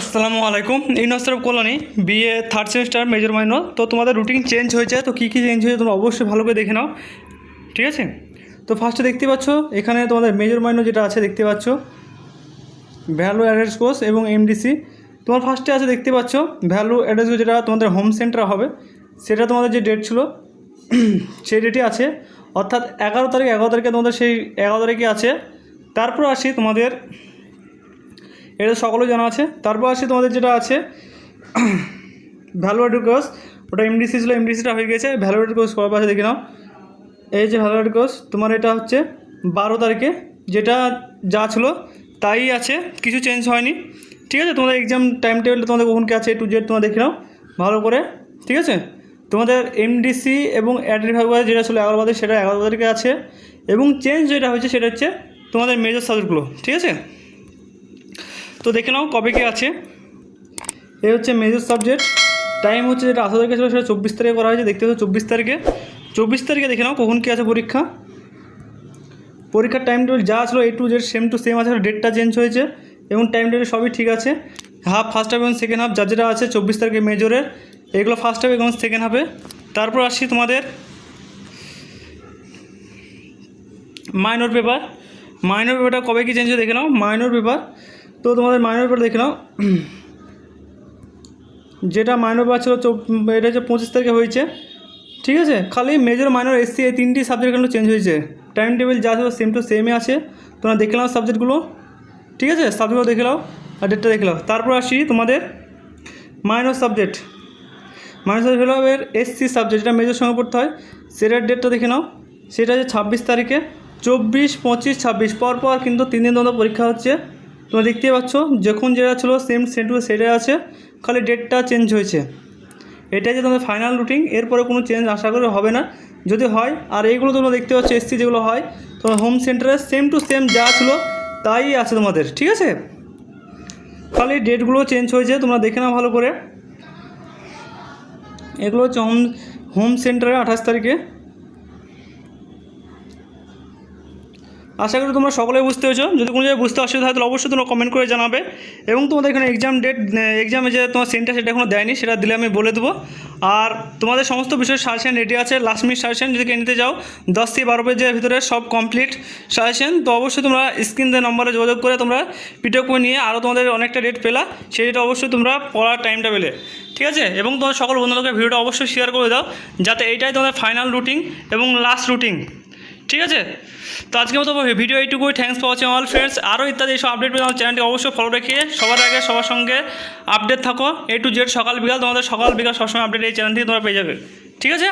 আসসালামু আলাইকুম। University of Kalyani BA third semester major minor তো তোমাদের রুটিন চেঞ্জ হয়েছে, তো কী কী চেঞ্জ হয়েছে তোমরা অবশ্যই ভালো করে দেখে নাও। ঠিক আছে? তো ফার্স্টে দেখতে পাচ্ছ, এখানে তোমাদের মেজর মাইনর যেটা আছে দেখতে পাচ্ছ ভ্যালু অ্যাড্রেস কোর্স এবং এমডিসি তোমার ফার্স্টে আছে দেখতে পাচ্ছ ভ্যালু অ্যাড্রেস যেটা তোমাদের হোম সেন্টার হবে, সেটা তোমাদের যে ডেট ছিল, সেই ডেটে আছে। অর্থাৎ এগারো তারিখ, এগারো তারিখে তোমাদের সেই এগারো তারিখে আছে। তারপর আসি তোমাদের এটা সকলেই জানা আছে। তারপর আসি তোমাদের যেটা আছে। ভ্যালুয়েটেড কোর্স ওটা এমডিসি ছিল এমডিসিটা হয়ে গেছে। ভ্যালুয়েটেড কোর্স কবে আছে দেখে নাও। এই যে ভ্যালুয়েটেড কোর্স তোমার এটা হচ্ছে বারো তারিখে। যেটা যা ছিল, তাই আছে। কিছু চেঞ্জ হয়নি। ঠিক আছে? তোমাদের এক্সাম টাইম টেবিলটা তোমাদের কখন কি আছে টু জেড তোমরা দেখে নাও। ভালো করে। ঠিক আছে? তোমাদের এমডিসি এবং অ্যাড্রি ভাবে যেটা ছিল এগারো তারিখ, সেটা এগারো তারিখে আছে। এবং চেঞ্জ যেটা হয়েছে, সেটা হচ্ছে তোমাদের মেজর সাবজেক্টগুলো ঠিক আছে? তো দেখে নাও কবে কি আছে। এ হচ্ছে মেজর সাবজেক্ট টাইম হচ্ছে যেটা আঠারো তারিখে ছিল, সেটা চব্বিশ তারিখে করা হয়েছে। দেখতে পাচ্ছ চব্বিশ তারিখে। চব্বিশ তারিখে দেখে নাও কখন কী আছে পরীক্ষা। পরীক্ষার টাইম টেবিল যা ছিল A to Z same to same আছে ডেটটা চেঞ্জ হয়েছে। এবং টাইম টেবিল সবই ঠিক আছে। হাফ ফার্স্ট হাফ এবং সেকেন্ড হাফ যা যেটা আছে, চব্বিশ তারিখে মেজরের এগুলো ফার্স্ট হাফ এবং সেকেন্ড হাফে তারপর আসছি তোমাদের মাইনর পেপার মাইনর পেপারটা কবে কি চেঞ্জ হয়ে দেখে নাও। মাইনর পেপার তো তোমাদের মাইনর পেপার দেখে নাও। যেটা মাইনর পেপার ছিল এটা হচ্ছে পঁচিশ তারিখে হয়েছে। ঠিক আছে? খালি মেজর মাইনর এসসি এই তিনটি সাবজেক্ট কিন্তু চেঞ্জ হয়েছে। টাইম টেবিল যা ছিল সেম টু সেমই আছে। তোমরা দেখে নাও সাবজেক্টগুলো ঠিক আছে? সাবজেক্টগুলো দেখে নাও আর ডেটটা দেখে নাও। তারপর আসি তোমাদের মাইনর সাবজেক্ট মাইনর সাবজেক্ট হলো এর এসসি সাবজেক্ট যেটা মেজর সঙ্গে পড়তে হয়। সেটার ডেটটা দেখে নাও। সেটা হচ্ছে ছাব্বিশ তারিখে। চব্বিশ, পঁচিশ, ছাব্বিশ। পর পর কিন্তু তিন দিন তোমাদের পরীক্ষা হচ্ছে। তোমরা দেখতেই পাচ্ছ, যখন যেটা ছিল সেম সেন্টু সেটাই আছে, খালি ডেটটা চেঞ্জ হয়েছে। এটাই যে তোমাদের ফাইনাল রুটিন এরপরে কোনো চেঞ্জ আশা করি হবে না। যদি হয়, আর এইগুলো তোমরা দেখতে পাচ্ছ এসসি যেগুলো হয়, তোমার হোম সেন্টারে সেম টু সেম যা ছিল, তাই আছে তোমাদের, ঠিক আছে? খালি ডেটগুলো চেঞ্জ হয়েছে, তোমরা দেখে নাও ভালো করে। এগুলো হচ্ছে হোম হোম সেন্টারে আঠাশ তারিখে। আশা করি তোমরা সকলে বুঝতে পেরেছ। যদি কোনো জায়গায় বুঝতে অসুবিধা হয়, তাহলে অবশ্যই তোমরা কমেন্ট করে জানাবে। এবং তোমাদের এখানে এক্সাম ডেট এক্সামে যে তোমার সেন্টার সেটা এখনও দেয়নি, সেটা দিলে আমি বলে দেবো। আর তোমাদের সমস্ত বিষয়ে সাজেশন রেডি আছে। লাস্ট মিনিট সাজেশন যদি কেউ নিতে যাও দশ থেকে বারো পেজের ভিতরে সব কমপ্লিট সাজেশন তো অবশ্যই তোমরা স্ক্রিন দিয়ে নম্বরে যোগাযোগ করে তোমরা পিডিএফ করে নিয়ে আরও তোমাদের অনেকটা ডেট পেলা। সেই ডেটে অবশ্যই তোমরা পড়ার টাইমটা পেলে। ঠিক আছে? এবং তোমার সকল বন্ধুদেরকে ভিডিওটা অবশ্যই শেয়ার করে দাও। যাতে এইটাই তোমাদের ফাইনাল রুটিন এবং লাস্ট রুটিন ঠিক আছে? তো আজকে মতো ভিডিও এইটুকুই thanks for watching all friends আরও ইত্যাদি সব আপডেট পেয়ে আমার চ্যানেলটি অবশ্যই ফলো রেখে সবার আগে সবার সঙ্গে আপডেট থাকো। এ টু জেড সকাল বিকাল। তোমাদের সকাল বিকাল সবসময় আপডেট এই চ্যানেল থেকে তোমরা পেয়ে যাবে। ঠিক আছে?